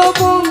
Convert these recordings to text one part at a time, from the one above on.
নিরবন্ধু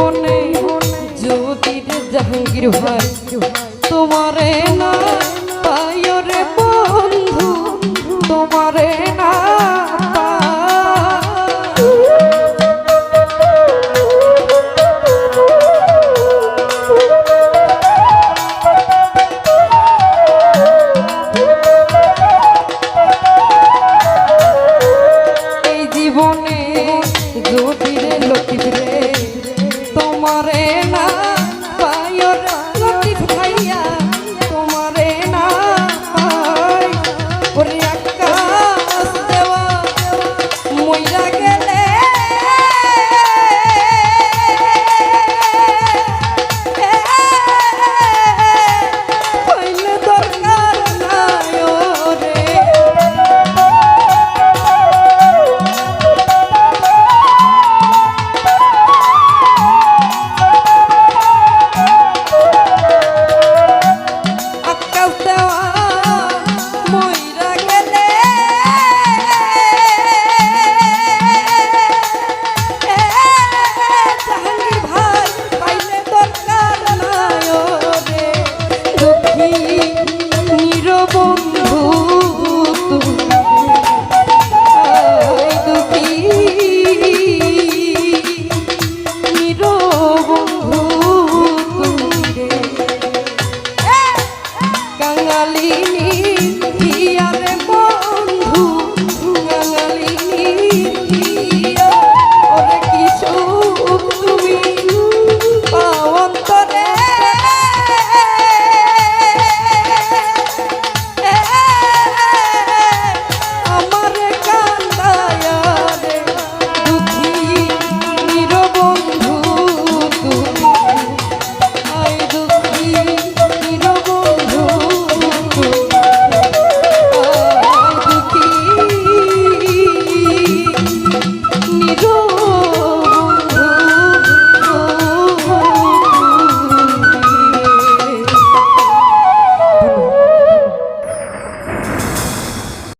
জীবনে জ্যোতির জাহাঙ্গীর ভাই তোমারে না তোমারে नी